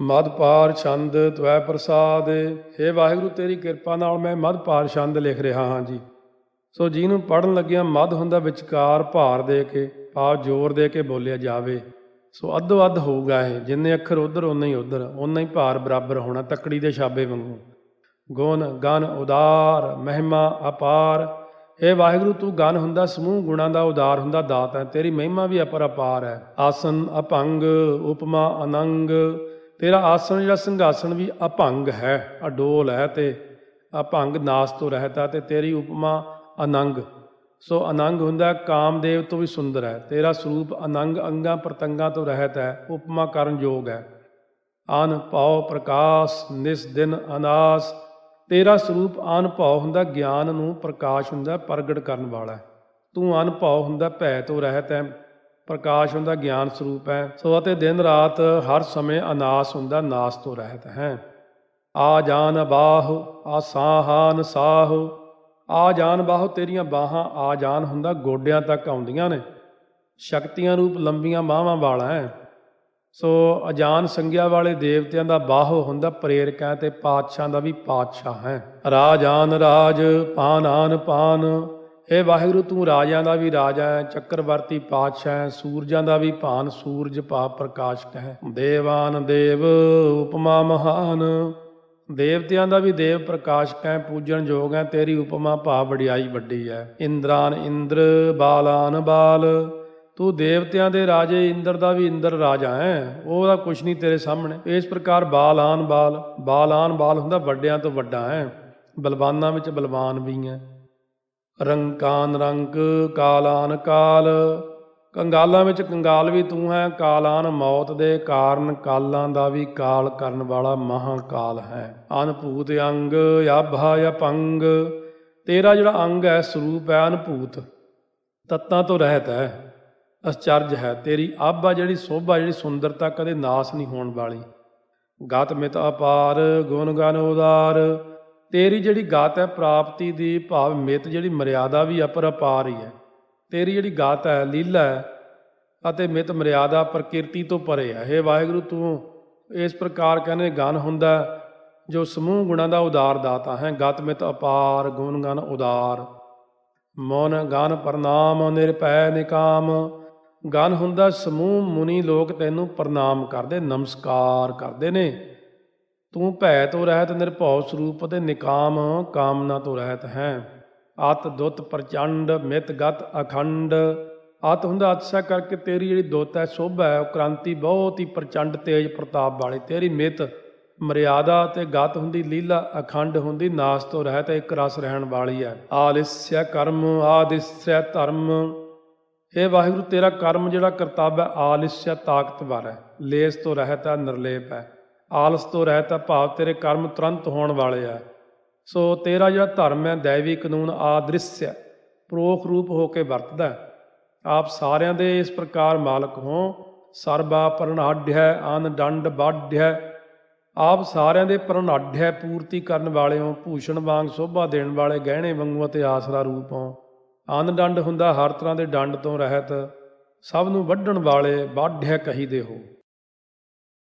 ਮਦ ਪਾਰ ਛੰਦ ਤਵੈ ਪ੍ਰਸਾਦ हे ਵਾਹਿਗੁਰੂ ਤੇਰੀ ਕਿਰਪਾ ਨਾਲ ਮੈਂ ਮਦ ਪਾਰ ਛੰਦ ਲਿਖ ਰਿਹਾ ਹਾਂ ਜੀ। ਸੋ ਜਿਹਨੂੰ ਪੜਨ ਲੱਗਿਆ ਮਦ ਹੁੰਦਾ ਵਿਚਕਾਰ ਭਾਰ ਦੇ ਕੇ, ਭਾਵ ਜ਼ੋਰ ਦੇ ਕੇ ਬੋਲਿਆ ਜਾਵੇ, ਸੋ ਅੱਧੋ ਅੱਧ ਹੋਊਗਾ ਇਹ, ਜਿੰਨੇ ਅੱਖਰ ਉਧਰ ਉਨਾ ਹੀ ਉਧਰ ਉਨਾ ਹੀ ਭਾਰ ਬਰਾਬਰ ਹੋਣਾ ਤਕੜੀ ਦੇ ਛਾਬੇ ਵਾਂਗੂ। ਗੁਣ, ਗਨ, ਉਦਾਰ, ਮਹਿਮਾ, ਅਪਾਰ ਇਹ ਵਾਹਿਗੁਰੂ ਤੂੰ ਗਨ ਹੁੰਦਾ, ਸਮੂਹ ਗੁਣਾਂ ਦਾ ਉਦਾਰ ਹੁੰਦਾ, ਦਾਤ ਹੈ, ਤੇਰੀ ਮਹਿਮਾ ਵੀ ਅਪਰ ਅਪਾਰ ਹੈ। ਆਸਨ, ਅਪੰਗ, ਉਪਮਾ, ਅਨੰਗ ਤੇਰਾ ਆਸਣ ਜਿਹੜਾ ਸਿੰਘਾਸਣ ਵੀ ਅਭੰਗ ਹੈ, ਅਡੋਲ ਹੈ ਤੇ ਅਭੰਗ ਨਾਸ ਤੋਂ ਰਹਿਤ ਹੈ ਤੇ ਤੇਰੀ ਉਪਮਾ ਅਨੰਗ। ਸੋ ਅਨੰਗ ਹੁੰਦਾ ਕਾਮਦੇਵ ਤੋਂ ਵੀ ਸੁੰਦਰ ਹੈ। ਤੇਰਾ ਸਰੂਪ ਅਨੰਗ ਅੰਗਾਂ ਪ੍ਰਤੰਗਾਂ ਤੋਂ ਰਹਿਤ ਹੈ, ਉਪਮਾ ਕਰਨ ਯੋਗ ਹੈ। ਅਨ ਭਉ ਪ੍ਰਕਾਸ਼, ਨਿਸ ਦਿਨ ਅਨਾਸ। ਤੇਰਾ ਸਰੂਪ ਅਨਭਉ ਹੁੰਦਾ, ਗਿਆਨ ਨੂੰ ਪ੍ਰਕਾਸ਼ ਹੁੰਦਾ, ਪ੍ਰਗਟ ਕਰਨ ਵਾਲਾ ਤੂੰ ਤੂੰ ਅਨਭਉ ਹੁੰਦਾ, ਭੈ ਤੋਂ ਰਹਿਤ ਹੈ। ਪ੍ਰਕਾਸ਼ ਹੁੰਦਾ, ਗਿਆਨ ਸਰੂਪ ਹੈ। ਸੋ ਅਤੇ ਦਿਨ ਰਾਤ ਹਰ ਸਮੇਂ ਅਨਾਸ ਹੁੰਦਾ, ਨਾਸ ਤੋਂ ਰਹਿਤ ਹੈ। ਆ ਜਾਨ ਬਾਹ, ਆ ਸਾਹਾਨ ਸਾਹ, ਆ ਜਾਨ ਬਾਹ ਤੇਰੀਆਂ ਬਾਹਾਂ, ਆ ਜਾਨ ਹੁੰਦਾ ਗੋਡਿਆਂ ਤੱਕ ਆਉਂਦੀਆਂ ਨੇ। ਸ਼ਕਤੀਆਂ ਰੂਪ ਲੰਬੀਆਂ ਬਾਹਾਂ ਵਾਲਾ ਹੈ। ਸੋ ਅਜਾਨ ਸੰਗਿਆ ਵਾਲੇ ਦੇਵਤਿਆਂ ਦਾ ਬਾਹੋ ਹੁੰਦਾ ਪ੍ਰੇਰਕ ਹੈ ਤੇ ਪਾਤਸ਼ਾਹ ਦਾ ਵੀ ਪਾਤਸ਼ਾਹ ਹੈ। ਰਾਜਾਨ ਰਾਜ ਪਾਨਾਨ ਪਾਨ ਇਹ ਵਾਹਿਗੁਰੂ, ਤੂੰ ਰਾਜਿਆਂ ਦਾ ਵੀ ਰਾਜਾ ਹੈ, ਚੱਕਰਵਰਤੀ ਪਾਤਸ਼ਾਹ ਹੈ, ਸੂਰਜਾਂ ਦਾ ਵੀ ਭਾਨ ਸੂਰਜ ਭਾਵ ਪ੍ਰਕਾਸ਼ਕ ਹੈ ਦੇਵਾਨ ਦੇਵ, ਉਪਮਾ ਮਹਾਨ। ਦੇਵਤਿਆਂ ਦਾ ਵੀ ਦੇਵ ਪ੍ਰਕਾਸ਼ਕ ਹੈ ਪੂਜਣ ਯੋਗ ਹੈ, ਤੇਰੀ ਉਪਮਾ ਭਾਵ ਵਡਿਆਈ ਵੱਡੀ ਹੈ। ਇੰਦਰਾਨ ਇੰਦਰ, ਬਾਲਾਨ ਬਾਲ। ਤੂੰ ਦੇਵਤਿਆਂ ਦੇ ਰਾਜੇ, ਇੰਦਰ ਦਾ ਵੀ ਇੰਦਰ ਰਾਜਾ ਹੈ, ਉਹਦਾ ਕੁਛ ਨਹੀਂ ਤੇਰੇ ਸਾਹਮਣੇ। ਇਸ ਪ੍ਰਕਾਰ ਬਾਲਾਨ ਬਾਲ ਬਾਲਾਨ ਬਾਲ ਹੁੰਦਾ ਵੱਡਿਆਂ ਤੋਂ ਵੱਡਾ ਹੈ, ਬਲਵਾਨਾਂ ਵਿੱਚ ਬਲਵਾਨ ਵੀ ਹੈ। ਰੰਕਾਨ ਰੰਕ ਕਾਲਾਨ ਕਾਲ। ਕੰਗਾਲਾਂ ਵਿੱਚ ਕੰਗਾਲ ਵੀ ਤੂੰ ਹੈ, ਕਾਲਾਨ ਮੌਤ ਦੇ ਕਾਰਨ ਕਾਲਾਂ ਦਾ ਵੀ ਕਾਲ ਕਰਨ ਵਾਲਾ ਮਹਾਕਾਲ ਹੈ। ਅਨਭੂਤ ਅੰਗ ਆਭਾ ਅਪੰਗ ਤੇਰਾ ਜਿਹੜਾ ਅੰਗ ਹੈ, ਸਰੂਪ ਹੈ ਅਨਭੂਤ। ਤੱਤਾਂ ਤੋਂ ਰਹਿਤ ਹੈ ਅਚਰਜ ਹੈ। ਤੇਰੀ ਆਭਾ ਜਿਹੜੀ ਸੋਭਾ ਜਿਹੜੀ ਸੁੰਦਰਤਾ ਕਦੇ ਨਾਸ ਨਹੀਂ ਹੋਣ ਵਾਲੀ। ਗਤ ਮਿਤ ਅਪਾਰ, ਗੁਣ ਗਨ ਉਦਾਰ। ਤੇਰੀ ਜਿਹੜੀ ਗਾਤ ਹੈ, ਪ੍ਰਾਪਤੀ ਦੀ ਭਾਵ ਮਿਤ ਜਿਹੜੀ ਮਰਿਆਦਾ ਵੀ ਅਪਰਪਾਰ ਹੀ ਹੈ। ਤੇਰੀ ਜਿਹੜੀ ਗਾਤ ਹੈ, ਲੀਲਾ ਹੈ ਅਤੇ ਮਿਤ ਮਰਿਆਦਾ ਪ੍ਰਕਿਰਤੀ ਤੋਂ ਪਰੇ ਹੈ। ਇਹ ਵਾਹਿਗੁਰੂ, ਤੂੰ ਇਸ ਪ੍ਰਕਾਰ ਕਹਿੰਦੇ ਗਨ ਹੁੰਦਾ ਜੋ ਸਮੂਹ ਗੁਣਾਂ ਦਾ ਉਦਾਰ ਦਾਤਾ ਹੈ। ਗਤ ਮਿਤ ਅਪਾਰ, ਗੁਣ ਗਨ ਉਦਾਰ। ਮਨ ਗਨ ਪ੍ਰਣਾਮ ਨਿਰਪੈ ਨਿਕਾਮ। ਗਨ ਹੁੰਦਾ ਸਮੂਹ ਮੁਨੀ ਲੋਕ ਤੈਨੂੰ ਪ੍ਰਣਾਮ ਕਰਦੇ, ਨਮਸਕਾਰ ਕਰਦੇ ਨੇ। ਤੂੰ ਭੈ ਤੋਂ ਰਹਿਤ ਨਿਰਭਉ ਸਰੂਪ ਤੇ ਨਿਕਾਮ ਕਾਮਨਾ ਤੋਂ ਰਹਿਤ ਹੈ। ਅਤ ਦੁੱਤ ਪ੍ਰਚੰਡ, ਮਿਤ ਗਤ ਅਖੰਡ। ਅਤ ਹੁੰਦਾ ਅਤਸਾ ਕਰਕੇ ਤੇਰੀ ਜਿਹੜੀ ਦੁੱਤ ਹੈ, ਸੋਭਾ ਹੈ, ਉਹ ਕ੍ਰਾਂਤੀ ਬਹੁਤ ਹੀ ਪ੍ਰਚੰਡ ਤੇਜ ਪ੍ਰਤਾਪ ਵਾਲੀ। ਤੇਰੀ ਮਿਤ ਮਰਿਆਦਾ ਤੇ ਗਤ ਹੁੰਦੀ, ਲੀਲਾ ਅਖੰਡ ਹੁੰਦੀ, ਨਾਸ ਤੋਂ ਰਹਿਤ ਇੱਕ ਰਸ ਰਹਿਣ ਵਾਲੀ ਹੈ। ਆਲਿਸਯ ਕਰਮ, ਆਦਿਸਯ ਧਰਮ। ਇਹ ਵਾਹਿਗੁਰੂ, ਤੇਰਾ ਕਰਮ ਜਿਹੜਾ ਕਰਤੱਵ ਹੈ, ਆਲਿਸਯ ਤਾਕਤਵਰ ਹੈ। ਲੇਸ ਤੋਂ ਰਹਿਤ ਹੈ, ਨਿਰਲੇਪ ਹੈ। ਆਲਸ ਤੋਂ ਰਹਿਤ ਭਾਵ ਤੇਰੇ ਕਰਮ ਤੁਰੰਤ ਹੋਣ ਵਾਲੇ ਆ। ਸੋ ਤੇਰਾ ਜਿਹੜਾ ਧਰਮ ਹੈ, ਦੈਵੀ ਕਾਨੂੰਨ ਆਦ੍ਰਿਸ਼ ਪ੍ਰੋਖ ਰੂਪ ਹੋ ਕੇ ਵਰਤਦਾ ਆਪ ਸਾਰਿਆਂ ਦੇ ਇਸ ਪ੍ਰਕਾਰ ਮਾਲਕ ਹੋ। ਸਰਬਾ ਪਰਨਾਢ ਹੈ ਅਨ ਡੰਡ ਬਾਢ ਆਪ ਸਾਰਿਆਂ ਦੇ ਪਰਨਾਢ ਪੂਰਤੀ ਕਰਨ ਵਾਲੇ ਹੋ। ਭੂਸ਼ਣ ਵਾਂਗ ਸ਼ੋਭਾ ਦੇਣ ਵਾਲੇ, ਗਹਿਣੇ ਵਾਂਗੂ ਅਤੇ ਆਸਰਾ ਰੂਪ ਹੋ। ਅਨ ਡੰਡ ਹੁੰਦਾ ਹਰ ਤਰ੍ਹਾਂ ਦੇ ਡੰਡ ਤੋਂ ਰਹਿਤ। ਸਭ ਨੂੰ ਵੱਢਣ ਵਾਲੇ ਬਾਢ ਹੈ ਕਹੀਦੇ ਹੋ।